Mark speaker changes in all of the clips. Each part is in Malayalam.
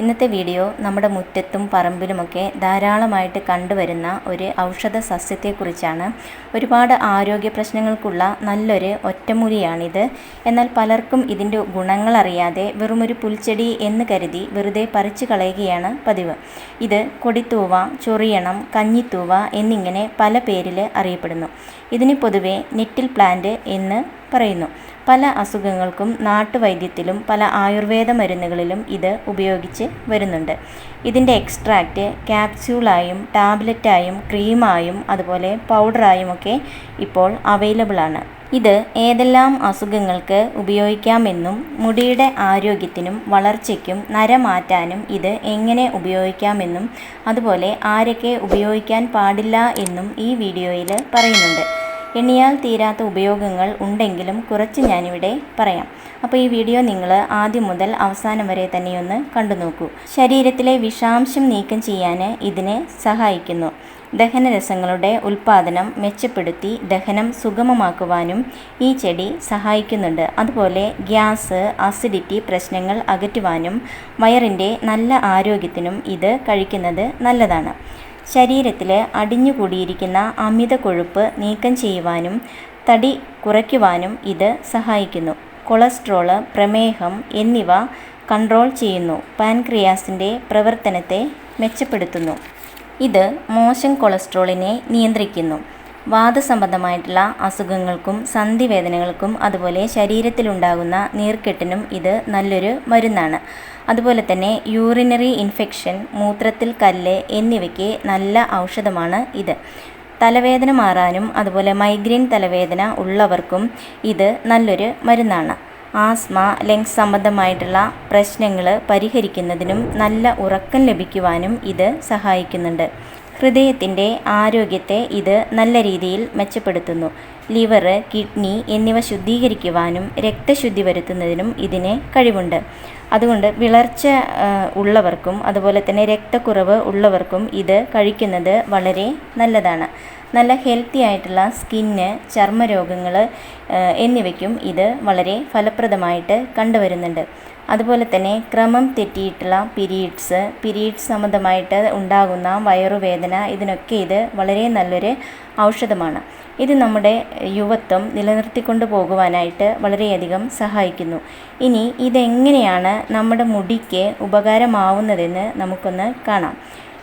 Speaker 1: ഇന്നത്തെ വീഡിയോ നമ്മുടെ മുറ്റത്തും പറമ്പിലുമൊക്കെ ധാരാളമായിട്ട് കണ്ടുവരുന്ന ഒരു ഔഷധ സസ്യത്തെക്കുറിച്ചാണ്. ഒരുപാട് ആരോഗ്യ പ്രശ്നങ്ങൾക്കുള്ള നല്ലൊരു ഒറ്റമൂലിയാണിത് എന്നാൽ പലർക്കും ഇതിന്റെ ഗുണങ്ങൾ അറിയാതെ വെറുമൊരു പുൽച്ചെടി എന്ന് കരുതി വെറുതെ പറിച്ചു കളയുകയാണ് പതിവ്. ഇത് കൊടിത്തൂവ ചൊറിയണം കഞ്ഞിത്തൂവ എന്നിങ്ങനെ പല പേരിൽ അറിയപ്പെടുന്നു. ഇതിന് പൊതുവെ നെറ്റിൽ പ്ലാന്റ് എന്ന് പറയുന്നു. പല അസുഖങ്ങൾക്കും നാട്ടുവൈദ്യത്തിലും പല ആയുർവേദ മരുന്നുകളിലും ഇത് ഉപയോഗിച്ച് വരുന്നുണ്ട്. ഇതിന്റെ എക്സ്ട്രാക്റ്റ് ക്യാപ്സ്യൂളായും ടാബ്ലറ്റായും ക്രീമായും അതുപോലെ പൗഡറായും ഒക്കെ ഇപ്പോൾ അവൈലബിൾ ആണ്. ഇത് ഏതെല്ലാം അസുഖങ്ങൾക്ക് ഉപയോഗിക്കാമെന്നും മുടിയുടെ ആരോഗ്യത്തിനും വളർച്ചയ്ക്കും നരമാറ്റാനും ഇത് എങ്ങനെ ഉപയോഗിക്കാമെന്നും അതുപോലെ ആരൊക്കെ ഉപയോഗിക്കാൻ പാടില്ല എന്നും ഈ വീഡിയോയിൽ പറയുന്നുണ്ട്. എണ്ണിയാൽ തീരാത്ത ഉപയോഗങ്ങൾ ഉണ്ടെങ്കിലും കുറച്ച് ഞാനിവിടെ പറയാം. അപ്പോൾ ഈ വീഡിയോ നിങ്ങൾ ആദ്യം മുതൽ അവസാനം വരെ തന്നെയൊന്ന് കണ്ടു നോക്കൂ. ശരീരത്തിലെ വിഷാംശം നീക്കം ചെയ്യാൻ ഇതിനെ സഹായിക്കുന്നു. ദഹനരസങ്ങളുടെ ഉൽപ്പാദനം മെച്ചപ്പെടുത്തി ദഹനം സുഗമമാക്കുവാനും ഈ ചെടി സഹായിക്കുന്നുണ്ട്. അതുപോലെ ഗ്യാസ് അസിഡിറ്റി പ്രശ്നങ്ങൾ അകറ്റുവാനും വയറിന്റെ നല്ല ആരോഗ്യത്തിനും ഇത് കഴിക്കുന്നത് നല്ലതാണ്. ശരീരത്തിൽ അടിഞ്ഞുകൂടിയിരിക്കുന്ന അമിത കൊഴുപ്പ് നീക്കം ചെയ്യുവാനും തടി കുറയ്ക്കുവാനും ഇത് സഹായിക്കുന്നു. കൊളസ്ട്രോൾ പ്രമേഹം എന്നിവ കൺട്രോൾ ചെയ്യുന്നു. പാൻക്രിയാസിന്റെ പ്രവർത്തനത്തെ മെച്ചപ്പെടുത്തുന്നു. ഇത് മോശം കൊളസ്ട്രോളിനെ നിയന്ത്രിക്കുന്നു. വാദസംബന്ധമായിട്ടുള്ള അസുഖങ്ങൾക്കും സന്ധിവേദനകൾക്കും അതുപോലെ ശരീരത്തിലുണ്ടാകുന്ന നീർക്കെട്ടിനും ഇത് നല്ലൊരു മരുന്നാണ്. അതുപോലെ തന്നെ യൂറിനറി ഇൻഫെക്ഷൻ മൂത്രത്തിൽ കല്ല് എന്നിവയ്ക്ക് നല്ല ഔഷധമാണ് ഇത്. തലവേദന മാറാനും അതുപോലെ മൈഗ്രെയിൻ തലവേദന ഉള്ളവർക്കും ഇത് നല്ലൊരു മരുന്നാണ്. ആസ്മ ലങ്സ് സംബന്ധമായിട്ടുള്ള പ്രശ്നങ്ങൾ പരിഹരിക്കുന്നതിനും നല്ല ഉറക്കം ലഭിക്കുവാനും ഇത് സഹായിക്കുന്നുണ്ട്. ഹൃദയത്തിന്റെ ആരോഗ്യത്തെ ഇത് നല്ല രീതിയിൽ മെച്ചപ്പെടുത്തുന്നു. ലിവർ കിഡ്നി എന്നിവ ശുദ്ധീകരിക്കുവാനും രക്തശുദ്ധി വരുത്തുന്നതിനും ഇതിന് കഴിവുണ്ട്. അതുകൊണ്ട് വിളർച്ച ഉള്ളവർക്കും അതുപോലെ തന്നെ രക്തക്കുറവ് ഉള്ളവർക്കും ഇത് കഴിക്കുന്നത് വളരെ നല്ലതാണ്. നല്ല ഹെൽത്തി ആയിട്ടുള്ള സ്കിന്ന് ചർമ്മരോഗങ്ങൾ എന്നിവയ്ക്കും ഇത് വളരെ ഫലപ്രദമായിട്ട് കണ്ടുവരുന്നുണ്ട്. അതുപോലെ തന്നെ ക്രമം തെറ്റിയിട്ടുള്ള പിരീഡ്സ് പിരീഡ്സ് സംബന്ധമായിട്ട് ഉണ്ടാകുന്ന വയറുവേദന ഇതിനൊക്കെ ഇത് വളരെ നല്ലൊരു ഔഷധമാണ്. ഇത് നമ്മുടെ യുവത്വം നിലനിർത്തിക്കൊണ്ട് പോകുവാനായിട്ട് വളരെയധികം സഹായിക്കുന്നു. ഇനി ഇതെങ്ങനെയാണ് നമ്മുടെ മുടിക്ക് ഉപകാരമാവുന്നതെന്ന് നമുക്കൊന്ന് കാണാം.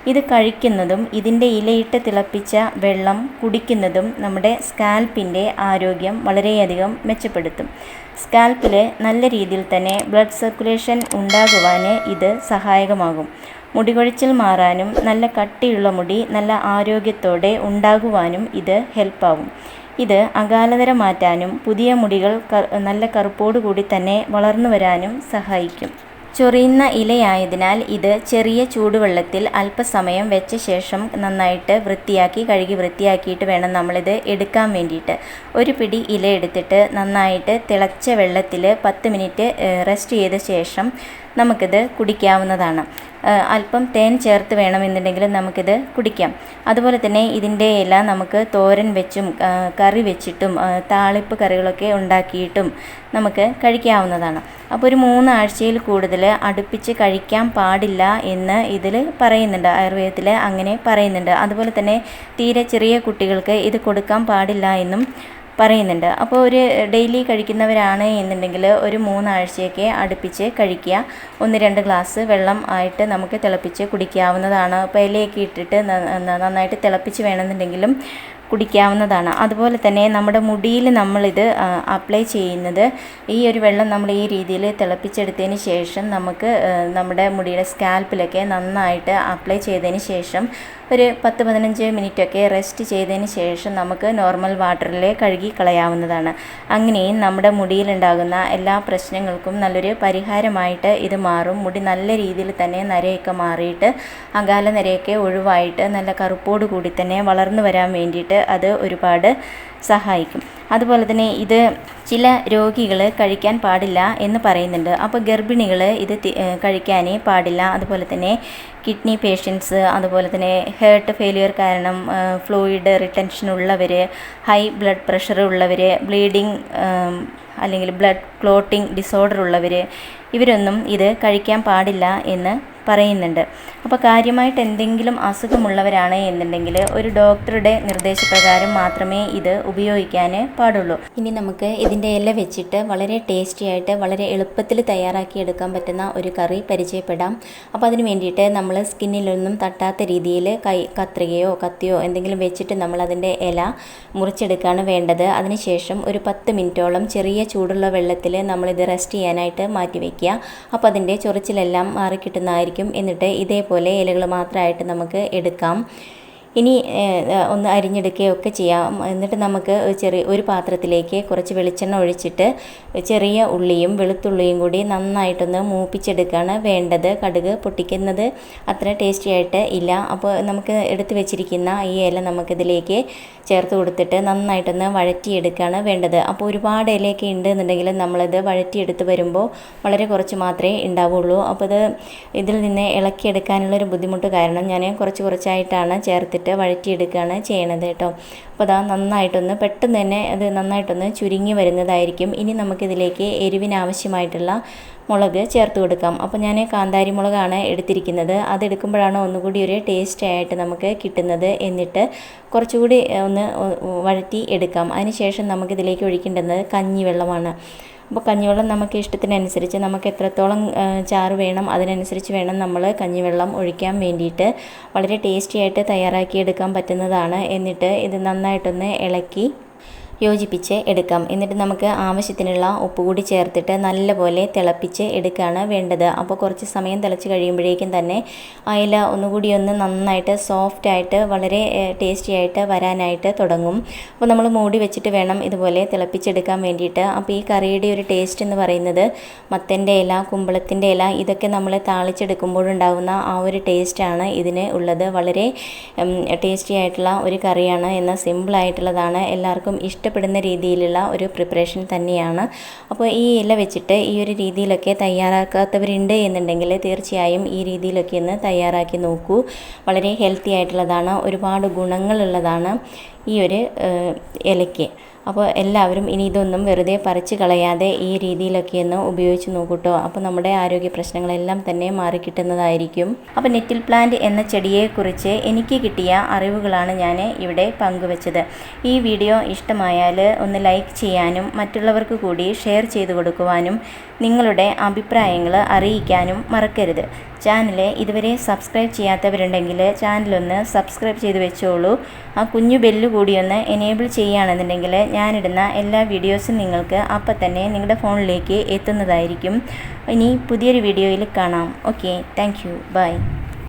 Speaker 1: ഇത് കഴിക്കുന്നതും ഇതിന്റെ ഇലയിട്ട് തിളപ്പിച്ച വെള്ളം കുടിക്കുന്നതും നമ്മുടെ സ്കാൽപ്പിന്റെ ആരോഗ്യം വളരെയധികം മെച്ചപ്പെടുത്തും. സ്കാൽപ്പിൽ നല്ല രീതിയിൽ തന്നെ ബ്ലഡ് സർക്കുലേഷൻ ഉണ്ടാകുവാൻ ഇത് സഹായകമാകും. മുടികൊഴിച്ചിൽ മാറാനും നല്ല കട്ടിയുള്ള മുടി നല്ല ആരോഗ്യത്തോടെ ഉണ്ടാകുവാനും ഇത് ഹെൽപ്പാവും. ഇത് അകാലനര മാറ്റാനും പുതിയ മുടികൾ നല്ല കറുപ്പോടുകൂടി തന്നെ വളർന്നു വരാനും സഹായിക്കും. ചൊറിയുന്ന ഇലയായതിനാൽ ഇത് ചെറിയ ചൂടുവെള്ളത്തിൽ അല്പസമയം വെച്ച ശേഷം നന്നായിട്ട് വൃത്തിയാക്കി കഴുകി വൃത്തിയാക്കിയിട്ട് വേണം നമ്മളിത് എടുക്കാൻ വേണ്ടിയിട്ട്. ഒരു പിടി ഇല എടുത്തിട്ട് നന്നായിട്ട് തിളച്ച വെള്ളത്തിൽ പത്ത് മിനിറ്റ് റെസ്റ്റ് ചെയ്ത ശേഷം നമുക്കിത് കുടിക്കാവുന്നതാണ്. അല്പം തേൻ ചേർത്ത് വേണമെന്നുണ്ടെങ്കിൽ നമുക്കിത് കുടിക്കാം. അതുപോലെ തന്നെ ഇതിന്റെ ഇല നമുക്ക് തോരൻ വെച്ചും കറി വെച്ചിട്ടും താളിപ്പ് കറികളൊക്കെ ഉണ്ടാക്കിയിട്ടും നമുക്ക് കഴിക്കാവുന്നതാണ്. അപ്പോൾ ഒരു മൂന്നാഴ്ചയിൽ കൂടുതൽ അടുപ്പിച്ച് കഴിക്കാൻ പാടില്ല എന്ന് ഇതിൽ പറയുന്നുണ്ട് ആയുർവേദത്തിൽ അങ്ങനെ പറയുന്നുണ്ട്. അതുപോലെ തന്നെ തീരെ ചെറിയ കുട്ടികൾക്ക് ഇത് കൊടുക്കാൻ പാടില്ല എന്നും പറയുന്നുണ്ട്. അപ്പോൾ ഒരു ഡെയിലി കഴിക്കുന്നവരാണ് എന്നുണ്ടെങ്കിൽ ഒരു മൂന്നാഴ്ചയൊക്കെ അടുപ്പിച്ച് കഴിക്കുക. ഒന്ന് രണ്ട് ഗ്ലാസ് വെള്ളം ആയിട്ട് നമുക്ക് തിളപ്പിച്ച് കുടിക്കാവുന്നതാണ്. അപ്പോൾ ഇലയൊക്കെ ഇട്ടിട്ട് നന്നായിട്ട് തിളപ്പിച്ച് വേണമെന്നുണ്ടെങ്കിലും കുടിക്കാവുന്നതാണ്. അതുപോലെ തന്നെ നമ്മുടെ മുടിയിൽ നമ്മളിത് അപ്ലൈ ചെയ്യുന്നത് ഈ ഒരു വെള്ളം നമ്മൾ ഈ രീതിയിൽ തിളപ്പിച്ചെടുത്തതിന് ശേഷം നമുക്ക് നമ്മുടെ മുടിയുടെ സ്കാൽപ്പിലൊക്കെ നന്നായിട്ട് അപ്ലൈ ചെയ്തതിന് ശേഷം ഒരു പത്ത് പതിനഞ്ച് മിനിറ്റൊക്കെ റെസ്റ്റ് ചെയ്തതിന് ശേഷം നമുക്ക് നോർമൽ വാട്ടറിൽ കഴുകി കളയാവുന്നതാണ്. അങ്ങനെയും നമ്മുടെ മുടിയിലുണ്ടാകുന്ന എല്ലാ പ്രശ്നങ്ങൾക്കും നല്ലൊരു പരിഹാരമായിട്ട് ഇത് മാറും. മുടി നല്ല രീതിയിൽ തന്നെ നരയൊക്കെ മാറിയിട്ട് അകാല നരയൊക്കെ ഒഴിവായിട്ട് നല്ല കറുപ്പോട് കൂടി തന്നെ വളർന്നു വരാൻ വേണ്ടിയിട്ട് അത് ഒരുപാട് സഹായിക്കും. അതുപോലെ തന്നെ ഇത് ചില രോഗികൾ കഴിക്കാൻ പാടില്ല എന്ന് പറയുന്നുണ്ട്. അപ്പോൾ ഗർഭിണികൾ ഇത് കഴിക്കാനേ പാടില്ല. അതുപോലെ തന്നെ കിഡ്നി പേഷ്യൻസ് അതുപോലെ തന്നെ ഹേർട്ട് ഫെയിലിയർ കാരണം ഫ്ലൂയിഡ് റിട്ടൻഷൻ ഉള്ളവർ ഹൈ ബ്ലഡ് പ്രഷർ ഉള്ളവർ ബ്ലീഡിങ് അല്ലെങ്കിൽ ബ്ലഡ് ക്ലോട്ടിംഗ് ഡിസോർഡർ ഉള്ളവർ ഇവരൊന്നും ഇത് കഴിക്കാൻ പാടില്ല എന്ന് പറയുന്നുണ്ട്. അപ്പോൾ കാര്യമായിട്ട് എന്തെങ്കിലും അസുഖമുള്ളവരാണ് എന്നുണ്ടെങ്കിൽ ഒരു ഡോക്ടറുടെ നിർദ്ദേശപ്രകാരം മാത്രമേ ഇത് ഉപയോഗിക്കാൻ പാടുള്ളൂ. ഇനി നമുക്ക് ഇതിന്റെ ഇല വെച്ചിട്ട് വളരെ ടേസ്റ്റി ആയിട്ട് വളരെ എളുപ്പത്തിൽ തയ്യാറാക്കി എടുക്കാൻ പറ്റുന്ന ഒരു കറി പരിചയപ്പെടാം. അപ്പോൾ അതിന് വേണ്ടിയിട്ട് നമ്മൾ സ്കിന്നിലൊന്നും തട്ടാത്ത രീതിയിൽ കൈ കത്രികയോ കത്തിയോ എന്തെങ്കിലും വെച്ചിട്ട് നമ്മൾ അതിന്റെ ഇല മുറിച്ചെടുക്കുകയാണ് വേണ്ടത്. അതിനുശേഷം ഒരു പത്ത് മിനിറ്റോളം ചെറിയ ചൂടുള്ള വെള്ളത്തിൽ നമ്മളിത് റെസ്റ്റ് ചെയ്യാനായിട്ട് മാറ്റി വയ്ക്കുക അപ്പോൾ അതിന്റെ ചൊറിച്ചിലെല്ലാം മാറിക്കിട്ടുന്നതായിരിക്കും എന്നിട്ട് ഇതേപോലെ ഇലകൾ മാത്രമായിട്ട് നമുക്ക് എടുക്കാം. ഇനി ഒന്ന് അരിഞ്ഞെടുക്കുകയൊക്കെ ചെയ്യാം. എന്നിട്ട് നമുക്ക് ചെറിയ ഒരു പാത്രത്തിലേക്ക് കുറച്ച് വെളിച്ചെണ്ണ ഒഴിച്ചിട്ട് ചെറിയ ഉള്ളിയും വെളുത്തുള്ളിയും കൂടി നന്നായിട്ടൊന്ന് മൂപ്പിച്ചെടുക്കുകയാണ് വേണ്ടത്. കടുക് പൊട്ടിക്കുന്നത് അത്ര ടേസ്റ്റി ആയിട്ട് ഇല്ല. അപ്പോൾ നമുക്ക് എടുത്തു വെച്ചിരിക്കുന്ന ഈ ഇല നമുക്കിതിലേക്ക് ചേർത്ത് കൊടുത്തിട്ട് നന്നായിട്ടൊന്ന് വഴറ്റിയെടുക്കുകയാണ് വേണ്ടത്. അപ്പോൾ ഒരുപാട് ഇലയൊക്കെ ഉണ്ട് എന്നുണ്ടെങ്കിൽ നമ്മളിത് വഴറ്റിയെടുത്ത് വരുമ്പോൾ വളരെ കുറച്ച് മാത്രമേ ഉണ്ടാവുള്ളൂ. അപ്പോൾ ഇത് ഇതിൽ നിന്ന് ഇളക്കിയെടുക്കാനുള്ളൊരു ബുദ്ധിമുട്ട് കാരണം ഞാൻ കുറച്ച് കുറച്ചായിട്ടാണ് ചേർത്തിട്ട് ഇട്ടിട്ട് വഴറ്റിയെടുക്കുകയാണ് ചെയ്യണത് കേട്ടോ. അപ്പോൾ അതാ നന്നായിട്ടൊന്ന് പെട്ടെന്ന് തന്നെ അത് നന്നായിട്ടൊന്ന് ചുരുങ്ങി വരുന്നതായിരിക്കും. ഇനി നമുക്കിതിലേക്ക് എരിവിനാവശ്യമായിട്ടുള്ള മുളക് ചേർത്ത് കൊടുക്കാം. അപ്പോൾ ഞാൻ കാന്താരി മുളകാണ് എടുത്തിരിക്കുന്നത്. അതെടുക്കുമ്പോഴാണ് ഒന്നുകൂടി ഒരു ടേസ്റ്റ് ആയിട്ട് നമുക്ക് കിട്ടുന്നത് എന്നിട്ട് കുറച്ചുകൂടി ഒന്ന് വഴറ്റി എടുക്കാം. അതിനുശേഷം നമുക്കിതിലേക്ക് ഒഴിക്കേണ്ടത് കഞ്ഞിവെള്ളമാണ്. അപ്പോൾ കഞ്ഞിവെള്ളം നമുക്ക് ഇഷ്ടത്തിനനുസരിച്ച് നമുക്ക് എത്രത്തോളം ചാറ് വേണം അതിനനുസരിച്ച് വേണം നമ്മൾ കഞ്ഞിവെള്ളം ഒഴിക്കാൻ വേണ്ടിയിട്ട്. വളരെ ടേസ്റ്റി ആയിട്ട് തയ്യാറാക്കിയെടുക്കാൻ പറ്റുന്നതാണ്. എന്നിട്ട് ഇത് നന്നായിട്ടൊന്ന് ഇളക്കി യോജിപ്പിച്ച് എടുക്കാം. എന്നിട്ട് നമുക്ക് ആവശ്യത്തിനുള്ള ഉപ്പ് കൂടി ചേർത്തിട്ട് നല്ലപോലെ തിളപ്പിച്ച് എടുക്കുകയാണ് വേണ്ടത്. അപ്പോൾ കുറച്ച് സമയം തിളച്ച് കഴിയുമ്പോഴേക്കും തന്നെ അയില ഒന്നുകൂടി ഒന്ന് നന്നായിട്ട് സോഫ്റ്റ് ആയിട്ട് വളരെ ടേസ്റ്റി ആയിട്ട് വരാനായിട്ട് തുടങ്ങും. അപ്പോൾ നമ്മൾ മൂടി വെച്ചിട്ട് വേണം ഇതുപോലെ തിളപ്പിച്ചെടുക്കാൻ വേണ്ടിയിട്ട്. അപ്പോൾ ഈ കറിയുടെ ഒരു ടേസ്റ്റ് എന്ന് പറയുന്നത് മത്തന്റെ ഇല കുമ്പളത്തിന്റെ ഇല ഇതൊക്കെ നമ്മൾ താളിച്ചെടുക്കുമ്പോഴുണ്ടാകുന്ന ആ ഒരു ടേസ്റ്റാണ് ഇതിന് ഉള്ളത്. വളരെ ടേസ്റ്റി ആയിട്ടുള്ള ഒരു കറിയാണ്. എന്നാൽ സിമ്പിളായിട്ടുള്ളതാണ് എല്ലാവർക്കും ഇഷ്ടം ഇഷ്ടപ്പെടുന്ന രീതിയിലുള്ള ഒരു പ്രിപ്പറേഷൻ തന്നെയാണ്. അപ്പോൾ ഈ ഇല വെച്ചിട്ട് ഈ ഒരു രീതിയിലൊക്കെ തയ്യാറാക്കാത്തവരുണ്ട് എന്നുണ്ടെങ്കിൽ തീർച്ചയായും ഈ രീതിയിലൊക്കെ ഒന്ന് തയ്യാറാക്കി നോക്കൂ. വളരെ ഹെൽത്തി ആയിട്ടുള്ളതാണ്. ഒരുപാട് ഗുണങ്ങളുള്ളതാണ്. ഈ ഒരു ഇലയ്ക്ക്. അപ്പോൾ എല്ലാവരും ഇനി ഇതൊന്നും വെറുതെ പറിച്ച് കളയാതെ ഈ രീതിയിലൊക്കെ ഒന്ന് ഉപയോഗിച്ച് നോക്കൂട്ടോ. അപ്പോൾ നമ്മുടെ ആരോഗ്യ പ്രശ്നങ്ങളെല്ലാം തന്നെ മാറിക്കിട്ടുന്നതായിരിക്കും. അപ്പോൾ നെറ്റിൽ പ്ലാന്റ് എന്ന ചെടിയെക്കുറിച്ച് എനിക്ക് കിട്ടിയ അറിവുകളാണ് ഞാൻ ഇവിടെ പങ്കുവച്ചത്. ഈ വീഡിയോ ഇഷ്ടമായാൽ ഒന്ന് ലൈക്ക് ചെയ്യാനും മറ്റുള്ളവർക്ക് കൂടി ഷെയർ ചെയ്ത് കൊടുക്കുവാനും നിങ്ങളുടെ അഭിപ്രായങ്ങൾ അറിയിക്കാനും മറക്കരുത്. ചാനൽ ഇതുവരെ സബ്സ്ക്രൈബ് ചെയ്യാത്തവരുണ്ടെങ്കിൽ ചാനലൊന്ന് സബ്സ്ക്രൈബ് ചെയ്ത് വെച്ചോളൂ. ആ കുഞ്ഞു ബെല്ല് കൂടി ഒന്ന് എനേബിൾ ചെയ്യുകയാണെന്നുണ്ടെങ്കിൽ ഞാനിടുന്ന എല്ലാ വീഡിയോസും നിങ്ങൾക്ക് അപ്പം തന്നെ നിങ്ങളുടെ ഫോണിലേക്ക് എത്തുന്നതായിരിക്കും. ഇനി പുതിയൊരു വീഡിയോയിൽ കാണാം. Okay thank you by